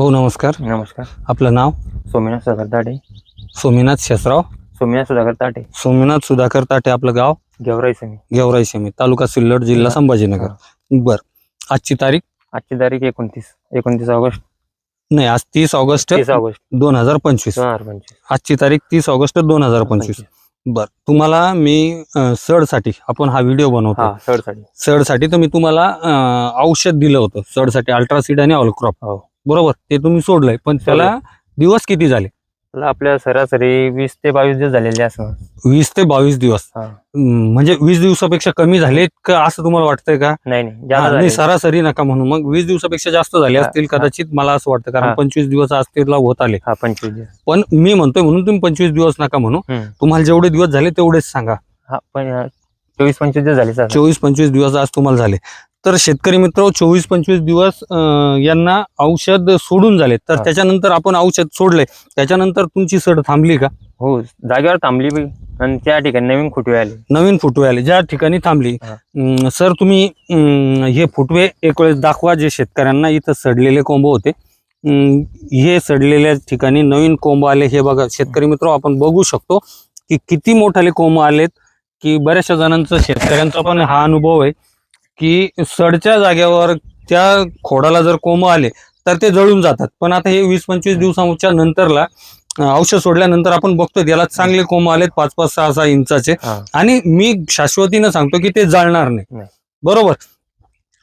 भाऊ नमस्कार. नमस्कार. आपलं नाव? सोमनाथ सुधाकर ताटे. सोमीनाथ शेषराव सोमनाथ सुधाकर ताटे. सोमीनाथ सुधाकर ताटे आपलं गाव? गेवराई समी. गेवराई सेमी तालुका सिल्लोड जिल्हा संभाजीनगर. बर. आजची तारीख? आजची तारीख एकोणतीस. एकोणतीस ऑगस्ट. नाही आज तीस ऑगस्ट तीस ऑगस्ट. दोन हजार पंचवीस. दोन हजार पंचवीस. आजची तारीख तीस ऑगस्ट दोन हजार पंचवीस. बर. तुम्हाला मी सडसाठी आपण हा व्हिडिओ बनवतो. हा सडसाठी. सडसाठी तर मी तुम्हाला अं, औषध दिलं होतं. सडसाठी अल्ट्रासीड आणि ऑलक्रॉप हो. बरोबर ते तुम्ही सोडलंय पण त्याला दिवस किती झाले? त्याला आपल्या सरासरी वीस ते बावीस दिवस झालेले असं. वीस ते बावीस दिवस. हा. म्हणजे वीस दिवसापेक्षा कमी झालेत का असं तुम्हाला वाटतंय का? नाही नाही हा, जादा नाही झाले. सरासरी नका म्हणून मग वीस दिवसापेक्षा जास्त झाले हा, असतील हा. कदाचित मला असं वाटतं कारण हा. पंचवीस दिवस आज तेला होत आले. हा पंचवीस दिवस. पण मी म्हणतोय म्हणून तुम्ही पंचवीस दिवस नका म्हणू. हम्म. तुम्हाला जेवढे दिवस झाले तेवढेच सांगा. हा पण अं, चोवीस पंचवीस दिवस झाले सर. चोवीस पंचवीस दिवस आज तुम्हाला झाले. तर शेतकरी मित्र चोवीस पंचवीस दिवस यांना औषध सोडून झाले. तर हा. त्याच्यानंतर आपण औषध सोडले त्याच्यानंतर तुमची सड थांबली का? हो जागेवर थांबली बी आणि त्या ठिकाणी नवीन खुटवे आले. नवीन फुटवे आले. ज्या ठिकाणी थांबली. हा. अं, सर तुम्ही अं, हे फुटवे एक वेळेस दाखवा जे शेतकऱ्यांना इथं सडलेले कोंब होते. अं, हे सडलेल्या ठिकाणी नवीन कोंब आले. हे बघा शेतकरी मित्र आपण बघू शकतो की किती मोठाले कोंब आलेत की बऱ्याचशा जणांचा शेतकऱ्यांचा पण हा अनुभव आहे. की सडच्या जागेवर त्या खोडाला जर कोंब आले तर ते जळून जातात. पण आता हे वीस पंचवीस दिवसाच्या नंतरला औषध सोडल्यानंतर आपण बघतो याला चांगले कोंब आलेत पाच पाच सहा सहा इंचाचे. आणि मी शाश्वतीनं सांगतो की ते जाळणार नाही. बरोबर?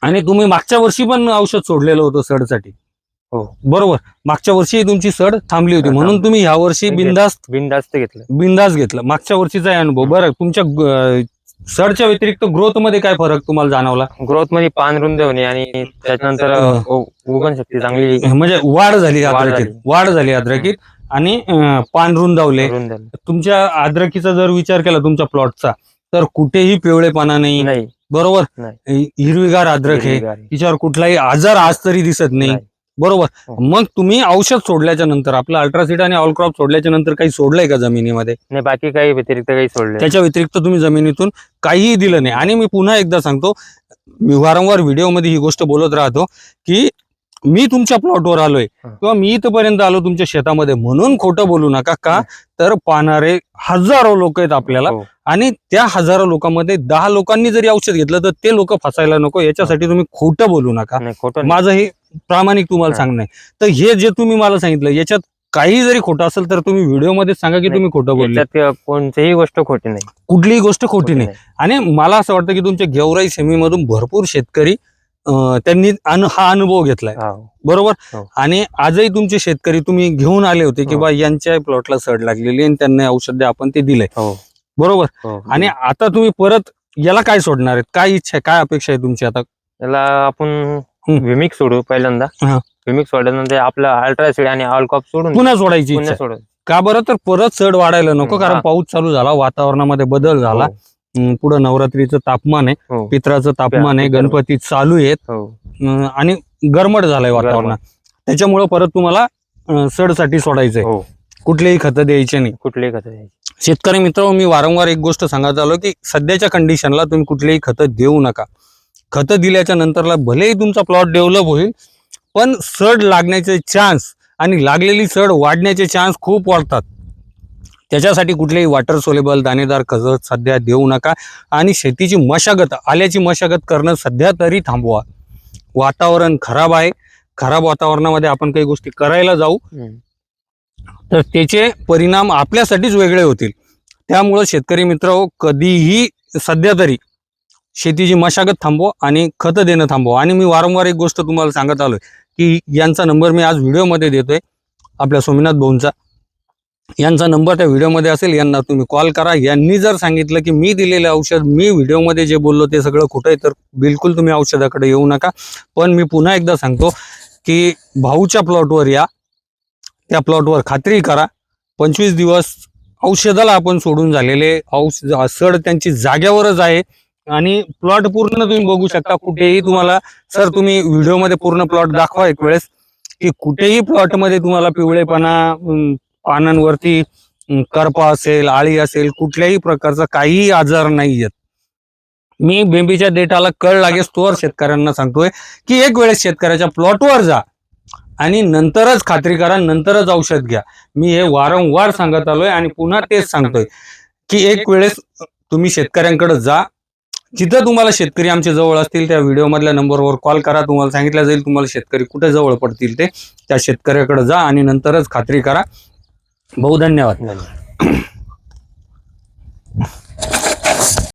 आणि तुम्ही मागच्या वर्षी पण औषध सोडलेलं होतं सडसाठी. हो. बरोबर? मागच्या वर्षी तुमची सड थांबली होती. म्हणून. तुम्ही ह्या वर्षी बिंदास्त बिनधास्त घेतलं. बिंदास घेतलं. मागच्या वर्षीचा अनुभव. बरं तुमच्या सडच्या व्यतिरिक्त ग्रोथमध्ये काय फरक तुम्हाला जाणवला ग्रोथमध्ये पान रुंद होणे आणि त्याच्यानंतर. उगन शक्ती चांगली म्हणजे वाढ झाली वाढ अद्रकीत झाली. वाढ झाली अद्रकीत आणि अं, पान रुंदावले रुंद झाली. तुमच्या अद्रकीचा जर विचार केला तुमच्या प्लॉटचा तर कुठेही पिवळेपणा नाही नाही बरोबर नाही. हिरवीगार अद्रक आहे हिरवीगार. तिच्यावर कुठलाही आजार आज तरी दिसत नाही नाही. बरोबर हो. मग तुम्ही औषध सोडल्याच्या नंतर आपलं अल्ट्रासिड आणि ऑलक्रॉप सोडल्याच्या नंतर काही सोडलंय का जमिनीमध्ये नाही बाकी काही व्यतिरिक्त काही सोडले त्याच्या व्यतिरिक्त तुम्ही जमिनीतून काहीही दिलं नाही आणि मी पुन्हा एकदा सांगतो मी वारंवार व्हिडिओमध्ये ही गोष्ट बोलत राहतो की मी तुमच्या प्लॉटवर आलोय. किंवा मी इथपर्यंत आलो तुमच्या शेतामध्ये म्हणून खोटं बोलू नका का. तर पाहणारे हजारो लोक आहेत आपल्याला हो. आणि त्या हजारो लोकांमध्ये दहा लोकांनी जरी औषध घेतलं तर ते लोक फसायला नको याच्यासाठी तुम्ही खोटं बोलू नका. माझं हे प्रामाणिक तुम्हाला. सांगणं आहे तर हे जे तुम्ही मला सांगितलं याच्यात काही जरी खोटं असेल तर तुम्ही व्हिडिओमध्ये सांगा की. तुम्ही खोटं बोलले याच्यात कोणतीही गोष्ट खोटी नाही कुठलीही गोष्ट खोटी नाही आणि मला असं वाटतं की तुमच्या गेवराई सेमीमधून भरपूर शेतकरी अं, त्यांनी अनु- हा अनुभव घेतलाय हा. बरोबर हो. आणि आजही तुमचे शेतकरी तुम्ही घेऊन आले होते की हो. बा यांच्या प्लॉटला सड लागलेली आणि त्यांना औषध आपण ते दिलंय हो बरोबर हो आणि आता तुम्ही परत याला काय सोडणार आहेत काय इच्छा आहे काय अपेक्षा आहे तुमची आता याला आपण. विमिक सोडू पहिल्यांदा. हा. विमिक सोडल्यानंतर आपलं अल्ट्रासिड आणि ऑलकॉप सोडून पुन्हा सोडायची इच्छा पुन्हा आहे. सोडू का बरं? तर परत चढ वाढायला नको कारण हा. पाऊस चालू झाला वातावरणामध्ये बदल झाला. हो, अं, पुढं नवरात्रीचं तापमान आहे हो. पित्राचं तापमान आहे गणपती चालू आहेत. हो. अं, आणि गरमट झालंय वातावरणात. त्याच्यामुळं परत तुम्हाला अं, सडसाठी सोडायचंय. हो. कुठलेही खतं द्यायचे नाही. कुठले खत शेतकरी मित्र मी वारंवार एक गोष्ट सांगत आलो की सध्याच्या कंडिशनला तुम्ही कुठलेही खतं देऊ नका. खतं दिल्याच्या नंतरला भलेही तुमचा प्लॉट डेव्हलप होईल पण सड लागण्याचे चान्स आणि लागलेली सड वाढण्याचे चान्स खूप वाढतात. त्याच्यासाठी कुठलेही वॉटर सोलेबल दाणेदार खत सध्या देऊ नका आणि शेतीची मशागत आल्याची मशागत करणं सध्या तरी थांबवा. वातावरण खराब आहे. खराब वातावरणामध्ये आपण काही गोष्टी करायला जाऊ. तर त्याचे परिणाम आपल्यासाठीच वेगळे होतील. त्यामुळं शेतकरी मित्र कधीही सध्या तरी शेतीची मशागत थांबवा आणि खतं देणं थांबवा. आणि मी वारंवार एक गोष्ट तुम्हाला सांगत आलोय की यांचा नंबर मी आज व्हिडिओमध्ये देतोय आपल्या सोमनाथ भाऊंचा. यांचा नंबर त्या व्हिडिओमध्ये असेल यांना तुम्ही कॉल करा. यांनी जर सांगितलं की मी दिलेलं औषध मी व्हिडिओमध्ये जे बोललो ते सगळं खोटं आहे तर बिलकुल तुम्ही औषधाकडे येऊ नका. पण मी पुन्हा एकदा सांगतो की भाऊच्या प्लॉटवर या त्या प्लॉटवर खात्री करा. पंचवीस दिवस औषधाला आपण सोडून झालेले औषध सड त्यांची जाग्यावरच आहे. आणि प्लॉट पूर्ण तुम्ही बघू शकता. कुठेही तुम्हाला सर तुम्ही व्हिडिओमध्ये पूर्ण प्लॉट दाखवा एक वेळेस की कुठेही प्लॉटमध्ये तुम्हाला पिवळेपणा पानांवरती करपा असेल आळी असेल कुठल्याही प्रकारचा काहीही आजार नाही येत मी बेंबीच्या डेटाला कळ लागेल तोवर शेतकऱ्यांना सांगतोय की एक वेळेस शेतकऱ्याच्या प्लॉटवर जा आणि नंतरच खात्री करा नंतरच औषध घ्या. मी हे वारंवार सांगत आलोय आणि पुन्हा तेच सांगतोय की एक वेळेस तुम्ही शेतकऱ्यांकडे जा जिथं तुम्हाला शेतकरी आमच्या जवळ असतील त्या व्हिडिओ मधल्या नंबरवर कॉल करा. तुम्हाला सांगितलं जाईल तुम्हाला शेतकरी कुठे जवळ पडतील ते. त्या शेतकऱ्याकडे जा आणि नंतरच खात्री करा. धन्यवाद. धन्यवाद.